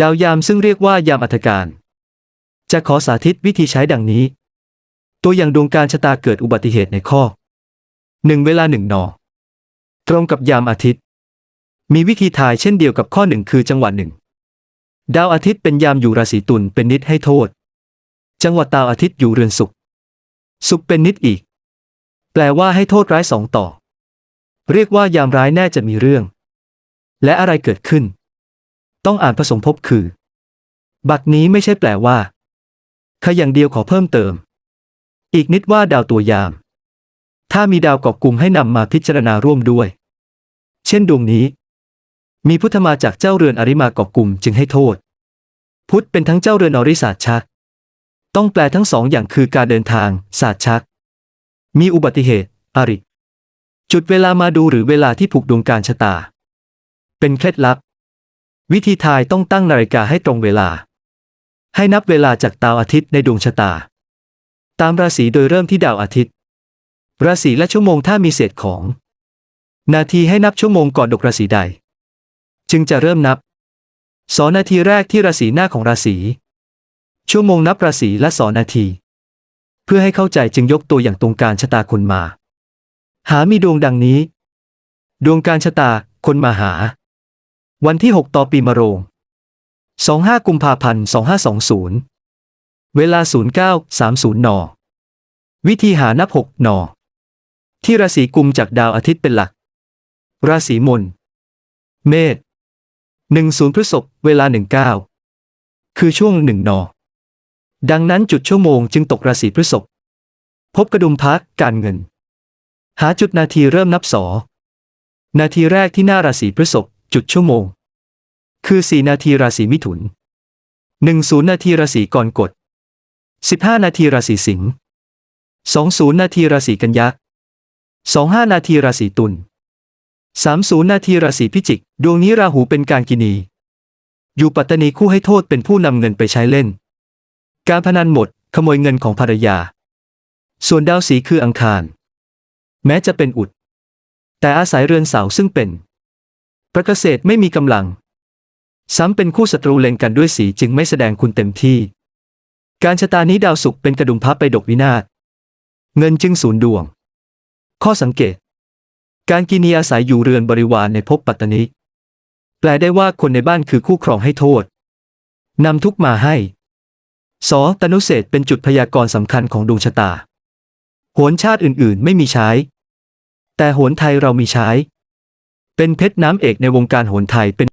ดาวยามซึ่งเรียกว่ายามอัฐการ จะขอสาธิตวิธีใช้ดังนี้ ตัวอย่างดวงการชะตาเกิดอุบัติเหตุในข้อหนึ่งเวลาหนึ่งนอตรงกับยามอาทิตย์ มีวิธีทายเช่นเดียวกับข้อหนึ่งคือจังหวะหนึ่งดาวอาทิตย์เป็นยามอยู่ราศีตุลเป็นนิดให้โทษ จังหวะดาวอาทิตย์อยู่เรือนศุกร์ศุกร์เป็นนิดอีก แปลว่าให้โทษร้ายสองต่อ เรียกว่ายามร้ายแน่จะมีเรื่อง และอะไรเกิดขึ้น ต้องอ่านผสมภพคือ บักนี้ไม่ใช่แปลว่าแค่อย่างเดียวขอเพิ่มเติม อีกนิดว่าดาวตัวยาม ถ้ามีดาวเกาะกลุ่มให้นำมาพิจารณาร่วมด้วย เช่นดวงนี้ มีพุทธมาจากเจ้าเรือนอริมาเกาะกลุ่มจึงให้โทษ พุทธเป็นทั้งเจ้าเรือนอริศาสชัก ต้องแปลทั้งสองอย่างคือการเดินทางศาสตร์ชัก มีอุบัติเหตุ อริ จุดเวลามาดูหรือเวลาที่ผูกดวงการชะตา เป็นเคล็ดลับ วิธีทายต้องตั้งนาฬิกาให้ตรงเวลา ให้นับเวลาจากดาวอาทิตย์ในดวงชะตา ตามราศีโดยเริ่มที่ดาวอาทิตย์ ราศีและชั่วโมงถ้ามีเศษของ นาทีให้นับชั่วโมงก่อนดกราศีใด จึงจะเริ่มนับสอนาทีแรกที่ราศีหน้าของราศี ชั่วโมงนับราศีและสอนาที เพื่อให้เข้าใจจึงยกตัวอย่างตรงการชะตาคนมา หามีดวงดังนี้ ดวงการชะตาคนมาหา วันที่ 6 ต่อปีมะโรง 25 กุมภาพันธ์ 2520 เวลา 09.30 น วิธีหานับ 6 น ที่ราศีกุมจากดาวอาทิตย์เป็นหลัก ราศีมน เมษ10พฤษภเวลา 19 คือช่วง 1 น ดังนั้นจุดชั่วโมงจึงตกราศีพฤษภ พบกระดุมพักการเงิน หาจุดนาทีเริ่มนับสอ นาทีแรกที่หน้าราศีพฤษภ จุดชั่วโมง คือ 4 นาทีราศีมิถุน 10 นาทีราศีกรกฎ 15 นาทีราศีสิงห์ 20 นาทีราศีกันยะ 25 นาทีราศีตุล 30 นาทีราศีพิจิก ดวงนี้ราหูเป็นการกินี อยู่ปัตตานีคู่ให้โทษเป็นผู้นำเงินไปใช้เล่น การพนันหมด ขโมยเงินของภรรยา ส่วนดาวสีคืออังคาร แม้จะเป็นอุด แต่อาศัยเรือนเสาซึ่งเป็น ประเกษตรไม่มีกำลัง ซ้ำเป็นคู่ศัตรูเล็งกันด้วยสีจึงไม่แสดงคุณเต็มที่ การชะตานี้ดาวศุกร์เป็นกระดุมพับไปดกวินาศเงินจึงศูนย์ดวง ข้อสังเกต การกินีอาศัยอยู่เรือนบริวารในภพปัตตนิแปลได้ว่าคนในบ้านคือคู่ครองให้โทษนำทุกมาให้สอตนุเศษเป็นจุดพยากรณ์สำคัญของดวงชะตา โหนชาติอื่นๆ ไม่มีใช้ แต่โหนไทยเรามีใช้ เป็นเพชรน้ำเอกในวงการโหนไทยเป็น